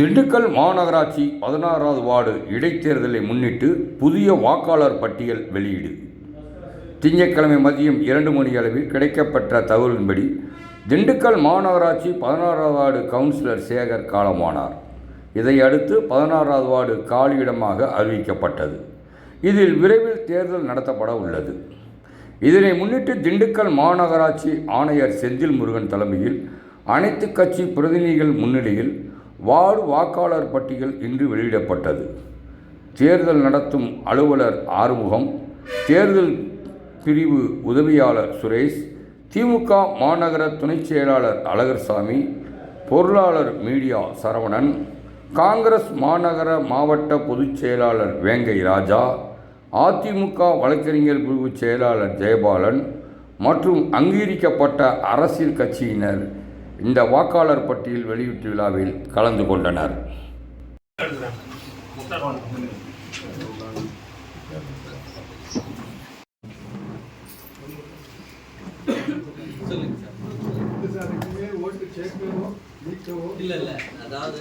திண்டுக்கல் மாநகராட்சி பதினாறாவது வார்டு இடைத்தேர்தலை முன்னிட்டு புதிய வாக்காளர் பட்டியல் வெளியீடு. திங்கட்கிழமை மதியம் இரண்டு மணி அளவில் கிடைக்கப்பெற்ற தகவலின்படி திண்டுக்கல் மாநகராட்சி பதினாறாவது வார்டு கவுன்சிலர் சேகர் காலமானார். இதையடுத்து பதினாறாவது வார்டு காலியிடமாக அறிவிக்கப்பட்டது. இதில் விரைவில் தேர்தல் நடத்தப்பட உள்ளது. இதனை முன்னிட்டு திண்டுக்கல் மாநகராட்சி ஆணையர் செந்தில் முருகன் தலைமையில் அனைத்து கட்சி பிரதிநிதிகள் முன்னிலையில் வார்டு வாக்காளர் பட்டியல் இன்று வெளியிடப்பட்டது. தேர்தல் நடத்தும் அலுவலர் ஆறுமுகம் தேர்தல் பிரிவு உதவியாளர் சுரேஷ் திமுக மாநகர துணைச் செயலாளர் அழகர்சாமி பொருளாளர் மீடியா சரவணன் காங்கிரஸ் மாநகர மாவட்ட பொதுச் செயலாளர் வேங்கை ராஜா அதிமுக வழக்கறிஞர் பிரிவு செயலாளர் ஜெயபாலன் மற்றும் அங்கீகரிக்கப்பட்ட அரசியல் கட்சியினர் இந்த வாக்காளர் பட்டியல் வெளியீட்டு விழாவில் கலந்து கொண்டனர். ஓட்டு சேர்க்கவோ நீக்கவோ இல்ல இல்ல. அதாவது